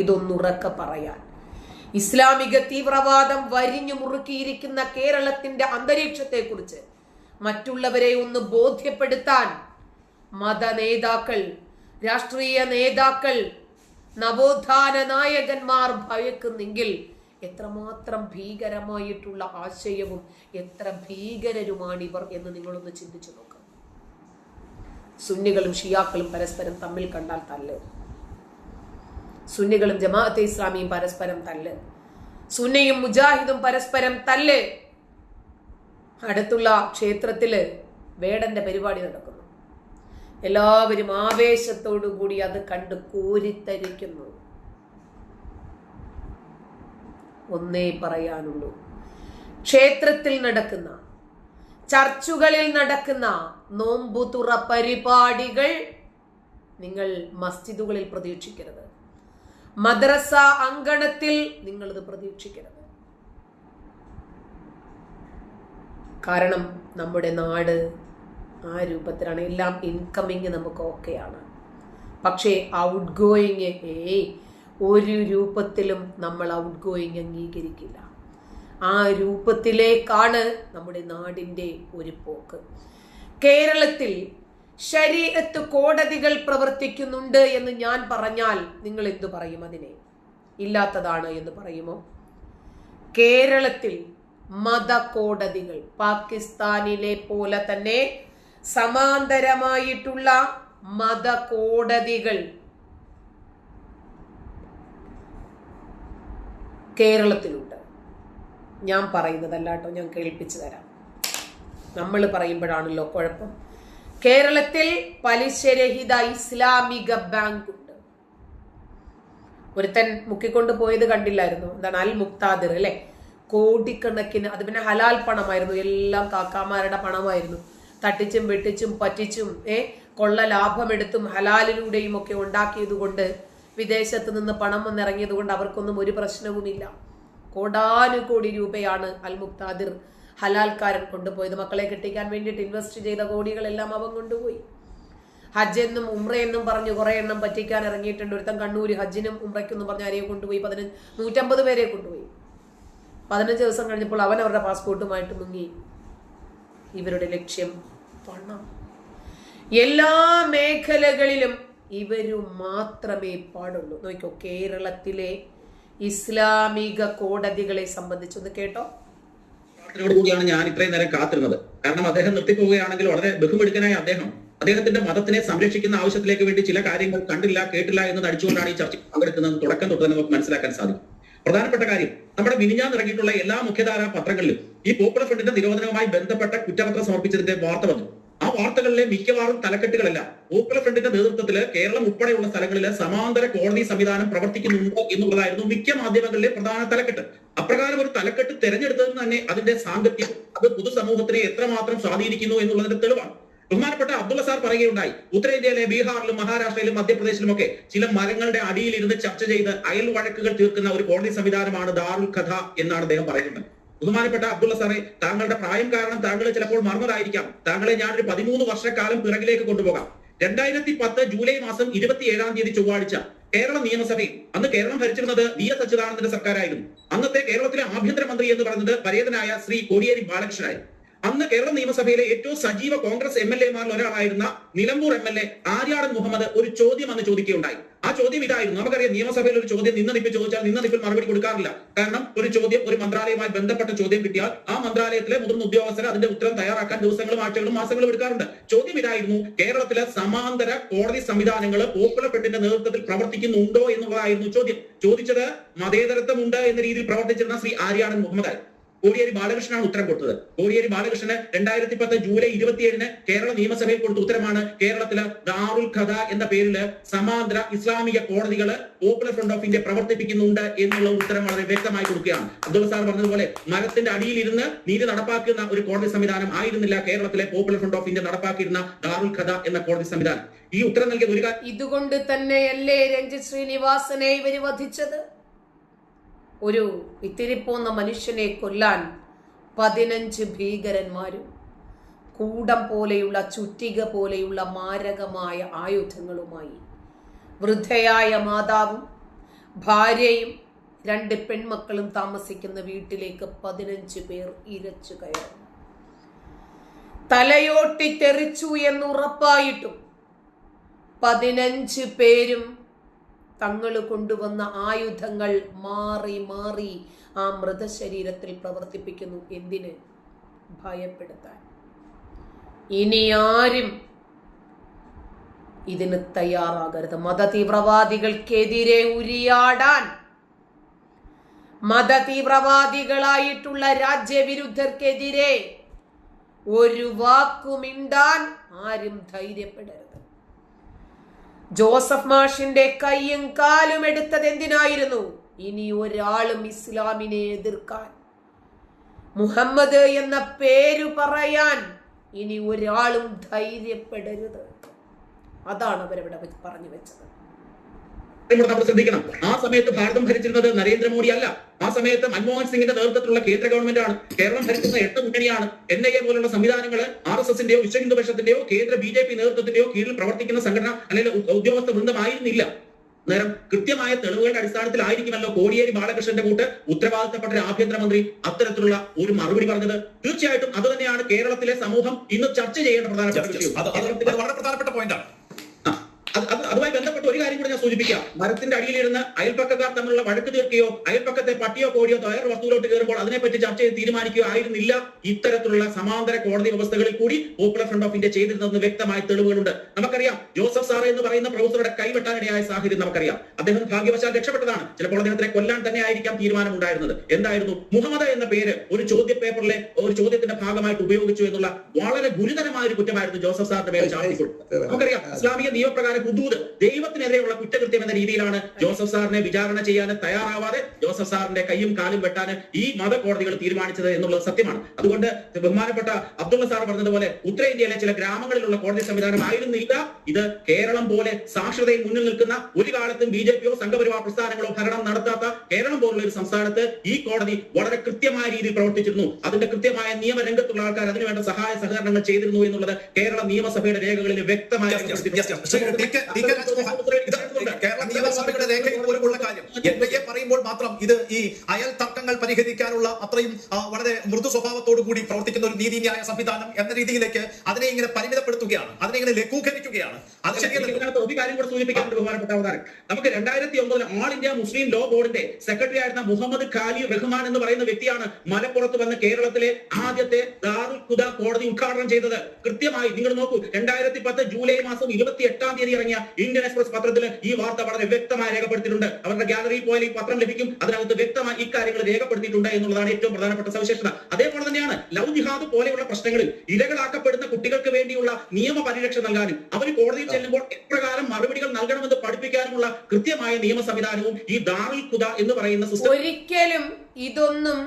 ഇതൊന്നുറക്കെ പറയാൻ. ഇസ്ലാമിക തീവ്രവാദം വരിഞ്ഞു മുറുക്കിയിരിക്കുന്ന കേരളത്തിന്റെ അന്തരീക്ഷത്തെക്കുറിച്ച് മറ്റുള്ളവരെ ഒന്ന് ബോധ്യപ്പെടുത്താൻ മത നേതാക്കൾ രാഷ്ട്രീയ നേതാക്കൾ നവോത്ഥാന നായകന്മാർ ഭയക്കുന്നെങ്കിൽ എത്രമാത്രം ഭീകരമായിട്ടുള്ള ആശയവും എത്ര ഭീകരരുമാണ് ഇവർ എന്ന് നിങ്ങളൊന്ന് ചിന്തിച്ചു നോക്കാം. സുന്നികളും ഷിയാക്കളും പരസ്പരം തമ്മിൽ കണ്ടാൽ തല്ല്. സുന്നികളും ജമാഅത്തെ ഇസ്ലാമിയും പരസ്പരം തല്ല്. സുന്നയും മുജാഹിദും പരസ്പരം തല്ല്. അടുത്തുള്ള ക്ഷേത്രത്തിൽ വേടന്റെ പരിപാടി നടക്കുന്നു. എല്ലാവരും ആവേശത്തോടു കൂടി അത് കണ്ട് കോരിത്തരിക്കുന്നു. ഒന്നേ പറയാനുള്ളൂ. ക്ഷേത്രത്തിൽ നടക്കുന്ന ചർച്ചുകളിൽ നടക്കുന്ന നോമ്പുതുറ പരിപാടികൾ നിങ്ങൾ മസ്ജിദുകളിൽ പ്രതീക്ഷിക്കരുത്. മദ്രസ അങ്കണത്തിൽ നിങ്ങളിത് പ്രതീക്ഷിക്കരുത്. കാരണം നമ്മുടെ നാട് ആ രൂപത്തിലാണ്. എല്ലാം ഇൻകമ്മിങ് നമുക്ക് ഓക്കെയാണ്. പക്ഷേ ഔട്ട് ഗോയിങ് ഏയ് ഒരു രൂപത്തിലും നമ്മൾ ഔട്ട് ഗോയിങ് അംഗീകരിക്കില്ല. ആ രൂപത്തിലേക്കാണ് നമ്മുടെ നാടിന്റെ ഒരു പോക്ക്. കേരളത്തിൽ ശരീരത്ത് കോടതികൾ പ്രവർത്തിക്കുന്നുണ്ട് എന്ന് ഞാൻ പറഞ്ഞാൽ നിങ്ങൾ എന്തു പറയും അതിനെ? ഇല്ലാത്തതാണ് എന്ന് പറയുമോ? കേരളത്തിൽ മതകോടതികൾ പാകിസ്ഥാനിലെ പോലെ തന്നെ സമാന്തരമായിട്ടുള്ള മതകോടതികൾ കേരളത്തിലുണ്ട്. ഞാൻ പറയുന്നതല്ല കേട്ടോ ഞാൻ കേൾപ്പിച്ചു തരാം. നമ്മൾ പറയുമ്പോഴാണല്ലോ കുഴപ്പം. കേരളത്തിൽ പലിശരഹിത ഇസ്ലാമിക ബാങ്ക് ഉണ്ട്. ഒരുത്തൻ മുക്കിക്കൊണ്ട് പോയത് കണ്ടില്ലായിരുന്നു. എന്താണ്? അൽ മുക്താദിർ അല്ലെ? കോടിക്കണക്കിന് അത് പിന്നെ ഹലാൽ പണമായിരുന്നു. എല്ലാം കാക്കാമാരുടെ പണമായിരുന്നു. തട്ടിച്ചും വെട്ടിച്ചും പറ്റിച്ചും ഏ കൊള്ള ലാഭമെടുത്തും ഹലാലിലൂടെയും ഒക്കെ ഉണ്ടാക്കിയത് കൊണ്ട് വിദേശത്ത് നിന്ന് പണം വന്നിറങ്ങിയത് കൊണ്ട് അവർക്കൊന്നും ഒരു പ്രശ്നവുമില്ല. കോടാനുകോടി രൂപയാണ് അൽ മുക്താദിർ ഹലാൽക്കാരൻ കൊണ്ടുപോയത്. മക്കളെ കെട്ടിക്കാൻ വേണ്ടിയിട്ട് ഇൻവെസ്റ്റ് ചെയ്ത കോടികളെല്ലാം അവൻ കൊണ്ടുപോയി. ഹജ്ജെന്നും എന്നും ഉമ്ര എന്നും പറഞ്ഞ് കുറെ എണ്ണം പറ്റിക്കാൻ ഇറങ്ങിയിട്ടുണ്ട്. ഒരുത്തൻ കണ്ണൂര് ഹജ്ജിനും ഉമ്രയ്ക്കൊന്നും പറഞ്ഞ് ആരെയും കൊണ്ടുപോയി. പതിനഞ്ച് നൂറ്റമ്പത് പേരെ കൊണ്ടുപോയി. പതിനഞ്ച് ദിവസം കഴിഞ്ഞപ്പോൾ അവൻ അവരുടെ പാസ്പോർട്ടുമായിട്ട് മുങ്ങി. ഇവരുടെ ലക്ഷ്യം പണം. എല്ലാ മേഖലകളിലും ഇവരു മാത്രമേ പാടുള്ളൂ. നോക്കിക്കോ കേരളത്തിലെ ഇസ്ലാമിക കോടതികളെ സംബന്ധിച്ചൊന്ന് കേട്ടോ. പ്രാർത്ഥനയോട് കൂടിയാണ് ഞാൻ ഇത്രയും നേരം കാത്തിരുന്നത്. കാരണം അദ്ദേഹം നിർത്തിപ്പോവുകയാണെങ്കിൽ വളരെ ബഹുമെടുക്കനായ അദ്ദേഹം. അദ്ദേഹത്തിന്റെ മതത്തിനെ സംരക്ഷിക്കുന്ന ആവശ്യത്തിലേക്ക് വേണ്ടി ചില കാര്യങ്ങൾ കണ്ടില്ല കേട്ടില്ല എന്ന് നടിച്ചുകൊണ്ടാണ് ഈ ചർച്ച പങ്കെടുക്കുന്നത് തുടക്കം തൊട്ട് നമുക്ക് മനസ്സിലാക്കാൻ സാധിക്കും. പ്രധാനപ്പെട്ട കാര്യം നമ്മുടെ മിനിഞ്ഞാൻ ഇറങ്ങിയിട്ടുള്ള എല്ലാ മുഖ്യധാരാ പത്രങ്ങളിലും ഈ പോപ്പുലർ ഫ്രണ്ടിന്റെ നിരോധനവുമായി ബന്ധപ്പെട്ട കുറ്റപത്രം സമർപ്പിച്ചതിന്റെ വാർത്ത വന്നു. ആ വാർത്തകളിലെ മിക്കവാറും തലക്കെട്ടുകളല്ല. പോപ്പുലർ ഫ്രണ്ടിന്റെ നേതൃത്വത്തിൽ കേരളം ഉൾപ്പെടെയുള്ള സ്ഥലങ്ങളിൽ സമാന്തര കോടതി സംവിധാനം പ്രവർത്തിക്കുന്നുണ്ടോ എന്നുള്ളതായിരുന്നു മിക്ക മാധ്യമങ്ങളിലെ പ്രധാന തലക്കെട്ട്. അപ്രകാരം ഒരു തലക്കെട്ട് തെരഞ്ഞെടുത്തതെന്ന് തന്നെ അതിന്റെ സാങ്കത്യം അത് പൊതുസമൂഹത്തിനെ എത്രമാത്രം സ്വാധീനിക്കുന്നു എന്നുള്ളതിന്റെ തെളിവാണ്. ബഹുമാനപ്പെട്ട അബ്ദുള്ള സാർ പറയുകയുണ്ടായി ഉത്തരേന്ത്യയിലെ ബീഹാറിലും മഹാരാഷ്ട്രയിലും മധ്യപ്രദേശിലും ഒക്കെ ചില മരങ്ങളുടെ അടിയിൽ ഇരുന്ന് ചർച്ച ചെയ്ത് അയൽ വഴക്കുകൾ തീർക്കുന്ന ഒരു കോടതി സംവിധാനമാണ് ദാറുൽ കഥ എന്നാണ് അദ്ദേഹം പറയുന്നത്. ബഹുമാനപ്പെട്ട അബ്ദുള്ള സാറേ താങ്കളുടെ പ്രായം കാരണം താങ്കൾ ചിലപ്പോൾ മറന്നതായിരിക്കാം. താങ്കളെ ഞാനൊരു പതിമൂന്ന് വർഷക്കാലം പിറകിലേക്ക് കൊണ്ടുപോകാം. രണ്ടായിരത്തി പത്ത് ജൂലൈ മാസം ഇരുപത്തിയേഴാം തീയതി ചൊവ്വാഴ്ച കേരള നിയമസഭയിൽ അന്ന് കേരളം ഭരിച്ചിരുന്നത് വി എസ് അച്യുതാനന്ദന്റെ സർക്കാരായിരുന്നു. അന്നത്തെ കേരളത്തിലെ ആഭ്യന്തരമന്ത്രി എന്ന് പറയുന്നത് പരേതനായ ശ്രീ കോടിയേരി ബാലകൃഷ്ണനായിരുന്നു. അന്ന് കേരള നിയമസഭയിലെ ഏറ്റവും സജീവ കോൺഗ്രസ് എം എൽ എമാരിൽ ഒരാളായിരുന്ന Nilambur M L A Aryadan Muhammad ഒരു ചോദ്യം അന്ന് ചോദിക്കുകയുണ്ടായി. ആ ചോദ്യം ഇതായിരുന്നു. നമുക്കറിയാം നിയമസഭയിൽ ഒരു ചോദ്യം നിന്ന നിപ്പിൽ ചോദിച്ചാൽ നിന്ന നിപ്പിൽ മറുപടി കൊടുക്കാറില്ല. കാരണം ഒരു ചോദ്യം ഒരു മന്ത്രാലയവുമായി ബന്ധപ്പെട്ട ചോദ്യം കിട്ടിയാൽ ആ മന്ത്രാലയത്തിലെ മുതിർന്ന ഉദ്യോഗസ്ഥർ അതിന്റെ ഉത്തരം തയ്യാറാക്കാൻ ദിവസങ്ങളും ആഴ്ചകളും മാസങ്ങളും എടുക്കാറുണ്ട്. ചോദ്യം ഇതായിരുന്നു കേരളത്തിലെ സമാന്തര കോടതി സംവിധാനങ്ങൾ പോപ്പുലർ ഫ്രണ്ടിന്റെ നേതൃത്വത്തിൽ പ്രവർത്തിക്കുന്നുണ്ടോ എന്നുള്ളതായിരുന്നു ചോദ്യം. ചോദിച്ചത് മതേതരത്വമുണ്ട് എന്ന രീതിയിൽ പ്രവർത്തിച്ചിരുന്ന ശ്രീ ആര്യാടൻ മുഹമ്മദ്. കോടിയേരി ബാലകൃഷ്ണനാണ് ഉത്തരം കൊടുത്തത്. കോടിയേരി ബാലകൃഷ്ണന് രണ്ടായിരത്തി പത്ത് ജൂലൈ ഇരുപത്തിയേഴിന് കേരള നിയമസഭയിൽ കൊടുത്ത ഉത്തരമാണ് കേരളത്തിലെ ദാറുൽ ഖദ എന്ന പേരിൽ സമാന്തര ഇസ്ലാമിക കോടതികൾ പോപ്പുലർ ഫ്രണ്ട് ഓഫ് ഇന്ത്യ പ്രവർത്തിപ്പിക്കുന്നുണ്ട് എന്നുള്ള ഉത്തരം വളരെ വ്യക്തമായി കൊടുക്കുകയാണ്. അബ്ദുൾ സാർ പറഞ്ഞതുപോലെ മരത്തിന്റെ അടിയിൽ ഇരുന്ന് നീതി നടപ്പാക്കുന്ന ഒരു കോടതി സംവിധാനം ആയിരുന്നില്ല കേരളത്തിലെ പോപ്പുലർ ഫ്രണ്ട് ഓഫ് ഇന്ത്യ നടപ്പാക്കിയിരുന്ന ദാറുൽ ഖദ എന്ന കോടതി സംവിധാനം. ഈ ഉത്തരം നൽകിയത് ഒരു ഇതുകൊണ്ട് തന്നെയല്ലേ രഞ്ജിത് ശ്രീനിവാസനെ ഇവർ വധിച്ചത്? ഒരു ഇത്തിരിപ്പോന്ന മനുഷ്യനെ കൊല്ലാൻ പതിനഞ്ച് ഭീകരന്മാരും കൂടം പോലെയുള്ള ചുറ്റിക പോലെയുള്ള മാരകമായ ആയുധങ്ങളുമായി. വൃദ്ധയായ മാതാവും ഭാര്യയും രണ്ട് പെൺമക്കളും താമസിക്കുന്ന വീട്ടിലേക്ക് പതിനഞ്ച് പേർ ഇരച്ചു കയറും തലയോട്ടി തെറിച്ചു എന്നുറപ്പായിട്ടും പതിനഞ്ച് പേരും തങ്ങൾ കൊണ്ടുവന്ന ആയുധങ്ങൾ മാറി മാറി ആ മൃതശരീരത്തിൽ പ്രവർത്തിപ്പിക്കുന്നു. എന്തിന്? ഭയപ്പെടുത്താൻ. ഇനി ആരും ഇതിന് തയ്യാറാകരുത്. മതതീവ്രവാദികൾക്കെതിരെ ഉരിയാടാൻ. മതതീവ്രവാദികളായിട്ടുള്ള രാജ്യവിരുദ്ധർക്കെതിരെ ഒരു വാക്കുമിണ്ടാൻ ആരും ധൈര്യപ്പെടരുത്. ജോസഫ് മാഷിന്റെ കൈയും കാലും എടുത്തത് എന്തിനായിരുന്നു? ഇനി ഒരാളും ഇസ്ലാമിനെ എതിർക്കാൻ. മുഹമ്മദ് എന്ന പേരു പറയാൻ ഇനി ഒരാളും ധൈര്യപ്പെടരുത്. അതാണ് അവരവിടെ പറഞ്ഞു വെച്ചത്. ഇവിടെ നമ്മൾ ശ്രദ്ധിക്കണം. ആ സമയത്ത് ഭാരതം ഭരിച്ചിരുന്നത് നരേന്ദ്രമോദി അല്ല. ആ സമയത്ത് മൻമോഹൻ സിംഗിന്റെ നേതൃത്വത്തിലുള്ള കേന്ദ്ര ഗവൺമെന്റ് ആണ്. കേരളം ഭരിക്കുന്ന എട്ട് മുന്നണിയാണ്. എൻ ഐ എ പോലുള്ള സംവിധാനങ്ങൾ ആർ എസ് എസിന്റെയോ വിശ്വ ഹിന്ദു പരിഷത്തിന്റെയോ കേന്ദ്ര ബി ജെ പി നേതൃത്വത്തിന്റെയോ കീഴിൽ പ്രവർത്തിക്കുന്ന സംഘടന അല്ലെങ്കിൽ ഉദ്യോഗസ്ഥ വൃന്ദമായിരുന്നില്ല. നേരം കൃത്യമായ തെളിവുകളുടെ അടിസ്ഥാനത്തിലായിരിക്കുമല്ലോ കോടിയേരി ബാലകൃഷ്ണന്റെ കൂട്ട് ഉത്തരവാദിത്തപ്പെട്ട ആഭ്യന്തരമന്ത്രി അത്തരത്തിലുള്ള ഒരു മറുപടി പറഞ്ഞത്. തീർച്ചയായിട്ടും അത് തന്നെയാണ് കേരളത്തിലെ സമൂഹം ഇന്ന് ചർച്ച ചെയ്യേണ്ട പ്രധാനപ്പെട്ട വളരെ പ്രധാനപ്പെട്ട പോയിന്റാണ് അതുമായി ബന്ധപ്പെട്ട ഒരു കാര്യം കൂടെ ഞാൻ സൂചിപ്പിക്കാം. മരത്തിന്റെ അടിയിലിരുന്ന് അയൽപ്പക്കക്കാർ തമ്മിലുള്ള വഴക്ക് തീർക്കുകയോ അയൽപ്പക്കത്തെ പട്ടിയോ കോടിയോ തയർ വസ്തുവിലോട്ട് കയറുമ്പോൾ അതിനെപ്പറ്റി ചർച്ച ചെയ്ത് തീരുമാനിക്കുകയോ ആയിരുന്നില്ല. ഇത്തരത്തിലുള്ള സമാന്തര കോടതി വ്യവസ്ഥകളിൽ കൂടി പോപ്പുലർ ഫ്രണ്ട് ഓഫ് ഇന്ത്യ ചെയ്തിരുന്നതെന്ന് വ്യക്തമായ തെളിവുകളുണ്ട്. നമുക്കറിയാം ജോസഫ് സാർ എന്ന് പറയുന്ന പ്രൊഫസറുടെ കൈവെട്ടാനിടയായ സാഹചര്യം നമുക്കറിയാം. അദ്ദേഹം ഭാഗ്യവശാൽ രക്ഷപ്പെട്ടതാണ്. ചിലപ്പോൾ അദ്ദേഹത്തിനെ കൊല്ലാൻ തന്നെ ആയിരിക്കാം തീരുമാനമുണ്ടായിരുന്നത്. എന്തായിരുന്നു? മുഹമ്മദ് എന്ന പേര് ഒരു ചോദ്യ പേപ്പറിലെ ഒരു ചോദ്യത്തിന്റെ ഭാഗമായിട്ട് ഉപയോഗിച്ചു എന്നുള്ള വളരെ ഗുരുതരമായ ഒരു കുറ്റമായിരുന്നു ജോസഫ് സാറിന്റെ പേര് നമുക്കറിയാം ഇസ്ലാമിക നിയമപ്രകാരം ഹുദൂദ് ദൈവത്തിനെതിരെയുള്ള കുറ്റകൃത്യം എന്ന രീതിയിലാണ് ജോസഫ് സാറിനെ വിചാരണ ചെയ്യാൻ തയ്യാറാവാതെ ജോസഫ് സാറിന്റെ കൈയും കാലും വെട്ടാൻ ഈ മതകോടതികൾ തീരുമാനിച്ചത് എന്നുള്ളത് സത്യമാണ്. അതുകൊണ്ട് ബഹുമാനപ്പെട്ട അബ്ദുള്ള സാർ പറഞ്ഞതുപോലെ ഉത്തരേന്ത്യയിലെ ചില ഗ്രാമങ്ങളിലുള്ള കോടതി സംവിധാനം ആയിരുന്നില്ല. ഇത് കേരളം പോലെ സാക്ഷരതയിൽ മുന്നിൽ നിൽക്കുന്ന ഒരു കാലത്തും ബി ജെ പിയോ സംഘപരിവാർ പ്രസ്ഥാനങ്ങളോ ഭരണം നടത്താത്ത കേരളം പോലുള്ള ഒരു സംസ്ഥാനത്ത് ഈ കോടതി വളരെ കൃത്യമായ രീതിയിൽ പ്രവർത്തിച്ചിരുന്നു. അതിന്റെ കൃത്യമായ നിയമരംഗത്തുള്ള ആൾക്കാർ അതിനുവേണ്ട സഹായ സഹകരണങ്ങൾ ചെയ്തിരുന്നു എന്നുള്ളത് കേരള നിയമസഭയുടെ രേഖകളിൽ വ്യക്തമായി Yes, yes, yes, yes. Shri T K- T K Rajmohan, ഇത് കേരള നിയമസഭയുടെ രേഖയിൽ പോലുമുള്ള കാര്യം. എൻ ഐ എ പറയുമ്പോൾ മാത്രം ഇത് ഈ അയൽ തർക്കങ്ങൾ പരിഹരിക്കാനുള്ള അത്രയും വളരെ മൃദു സ്വഭാവത്തോടു കൂടി പ്രവർത്തിക്കുന്ന ഒരു നീതിന്യായ സംവിധാനം എന്ന രീതിയിലേക്ക് അതിനെ ഇങ്ങനെ പരിമിതപ്പെടുത്തുകയാണ്. അതിനെ ഇങ്ങനെ ലഘൂകരിക്കുകയാണ്. അത് ശരിയല്ല ഒരു കാര്യം കൂടെ സൂചിപ്പിക്കാനുണ്ട് ബഹുമാനപ്പെട്ട അവതാരം നമുക്ക് രണ്ടായിരത്തി ഒമ്പതിൽ ആൾ ഇന്ത്യ മുസ്ലിം ലോ ബോർഡിന്റെ സെക്രട്ടറി ആയിരുന്ന മുഹമ്മദ് ഖാലി റഹ്മാൻ എന്ന് പറയുന്ന വ്യക്തിയാണ് മലപ്പുറത്ത് വന്ന് കേരളത്തിലെ ആദ്യത്തെ ദാറുൽ ഖുദ കോടതി ഉദ്ഘാടനം ചെയ്തത്. കൃത്യമായി നിങ്ങൾ നോക്കൂ രണ്ടായിരത്തി പത്ത് ജൂലൈ മാസം ഇരുപത്തി എട്ടാം തീയതി ഇറങ്ങിയ ഇന്ത്യൻ എക്സ്പ്രസ് പത്രത്തിൽ ഈ വാർത്ത വളരെ വ്യക്തമായി രേഖപ്പെടുത്തിയിട്ടുണ്ട്. അവരുടെ ഗാലറിയിൽ പോയാൽ ഈ പത്രം ലഭിക്കും. അതിനകത്ത് വ്യക്തമായി ഇക്കാര്യങ്ങൾ രേഖപ്പെടുത്തിയിട്ടുണ്ട് എന്നുള്ളതാണ് ഏറ്റവും പ്രധാനപ്പെട്ട സവിശേഷത. അതേപോലെ തന്നെയാണ് ലവ് ജിഹാദ് പോലെയുള്ള പ്രശ്നങ്ങളിൽ ഇരകളാക്കപ്പെടുന്ന കുട്ടികൾക്ക് വേണ്ടിയുള്ള നിയമ പരിരക്ഷ നൽകാനും അവർ കോടതിയിൽ ചെല്ലുമ്പോൾ എപ്രകാരം മറുപടികൾ നൽകണമെന്ന് പഠിപ്പിക്കാനുമുള്ള കൃത്യമായ നിയമ സംവിധാനവും ഈ ദാറുൽ ഖുദ എന്ന് പറയുന്ന സിസ്റ്റം ഒരിക്കലും ഇതൊന്നും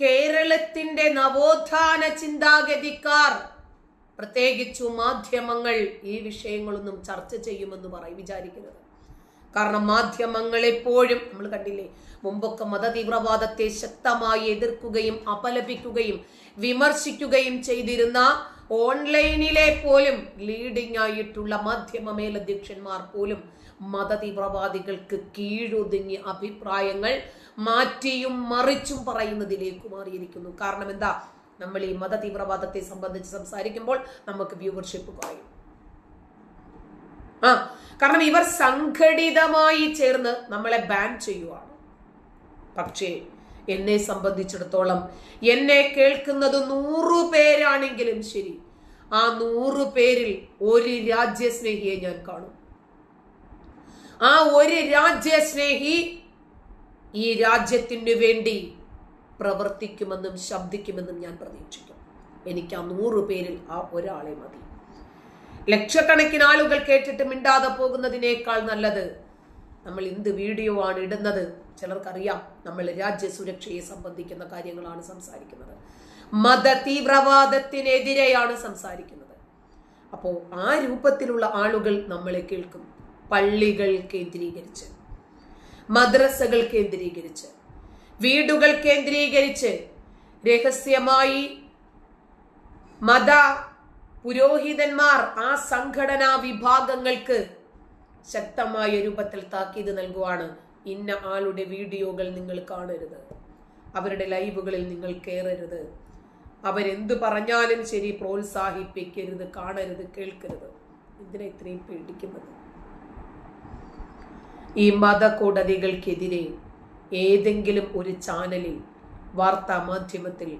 കേരളത്തിന്റെ നവോത്ഥാന ചിന്താഗതിക്കാർ പ്രത്യേകിച്ചു മാധ്യമങ്ങൾ ഈ വിഷയങ്ങളൊന്നും ചർച്ച ചെയ്യുമെന്ന് പറയും വിചാരിക്കരുത്. കാരണം മാധ്യമങ്ങൾ എപ്പോഴും നമ്മൾ കണ്ടില്ലേ മുമ്പൊക്കെ മതതീവ്രവാദത്തെ ശക്തമായി എതിർക്കുകയും അപലപിക്കുകയും വിമർശിക്കുകയും ചെയ്തിരുന്ന ഓൺലൈനിലെ പോലും ലീഡിംഗ് ആയിട്ടുള്ള മാധ്യമ മേലധ്യക്ഷന്മാർ പോലും മതതീവ്രവാദികൾക്ക് കീഴൊതുങ്ങിയ അഭിപ്രായങ്ങൾ മാറ്റിയും മറിച്ചും പറയുന്നതിലേക്ക് മാറിയിരിക്കുന്നു. കാരണം എന്താ? നമ്മൾ ഈ മത തീവ്രവാദത്തെ സംബന്ധിച്ച് സംസാരിക്കുമ്പോൾ നമുക്ക് വ്യൂവർഷിപ്പ് കുറയും. ആ കാരണം ഇവർ സംഘടിതമായി ചേർന്ന് നമ്മളെ ബാൻ ചെയ്യുവാണ്. പക്ഷേ എന്നെ സംബന്ധിച്ചിടത്തോളം എന്നെ കേൾക്കുന്നത് നൂറു പേരാണെങ്കിലും ശരി. ആ നൂറു പേരിൽ ഒരു രാജ്യസ്നേഹിയെ ഞാൻ കാണും. ആ ഒരു രാജ്യസ്നേഹി ഈ രാജ്യത്തിനു വേണ്ടി പ്രവർത്തിക്കുമെന്നും ശബ്ദിക്കുമെന്നും ഞാൻ പ്രതീക്ഷിക്കും. എനിക്ക് ആ നൂറു പേരിൽ ആ ഒരാളെ മതി. ലക്ഷക്കണക്കിന് ആളുകൾ കേട്ടിട്ട് മിണ്ടാതെ പോകുന്നതിനേക്കാൾ നല്ലത് നമ്മൾ എന്ത് വീഡിയോ ആണ് ഇടുന്നത്? ചിലർക്കറിയാം നമ്മൾ രാജ്യ സുരക്ഷയെ സംബന്ധിക്കുന്ന കാര്യങ്ങളാണ് സംസാരിക്കുന്നത്. മത തീവ്രവാദത്തിനെതിരെയാണ് സംസാരിക്കുന്നത്. അപ്പോൾ ആ രൂപത്തിലുള്ള ആളുകൾ നമ്മളെ കേൾക്കും. പള്ളികൾ കേന്ദ്രീകരിച്ച് മദ്രസകൾ കേന്ദ്രീകരിച്ച് വീടുകൾ കേന്ദ്രീകരിച്ച് രഹസ്യമായി മത പുരോഹിതന്മാർ ആ സംഘടനാ വിഭാഗങ്ങൾക്ക് ശക്തമായ രൂപത്തിൽ താക്കീത് നൽകുവാണ് ഇന്ന ആളുടെ വീഡിയോകൾ നിങ്ങൾ കാണരുത്. അവരുടെ ലൈവുകളിൽ നിങ്ങൾ കയറരുത് അവരെന്ത് പറഞ്ഞാലും ശരി പ്രോത്സാഹിപ്പിക്കരുത് കാണരുത് കേൾക്കരുത്. എന്തിനാ ഇത്രയും പേടിക്കുന്നത്? ഈ മതകോടതികൾക്കെതിരെ ഏതെങ്കിലും ഒരു ചാനലിൽ വാർത്താ മാധ്യമത്തിൽ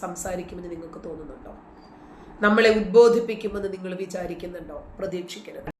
സംസാരിക്കുമെന്ന് നിങ്ങൾക്ക് തോന്നുന്നുണ്ടോ? നമ്മളെ ഉദ്ബോധിപ്പിക്കുമെന്ന് നിങ്ങൾ വിചാരിക്കുന്നുണ്ടോ? പ്രതീക്ഷിക്കരുത്.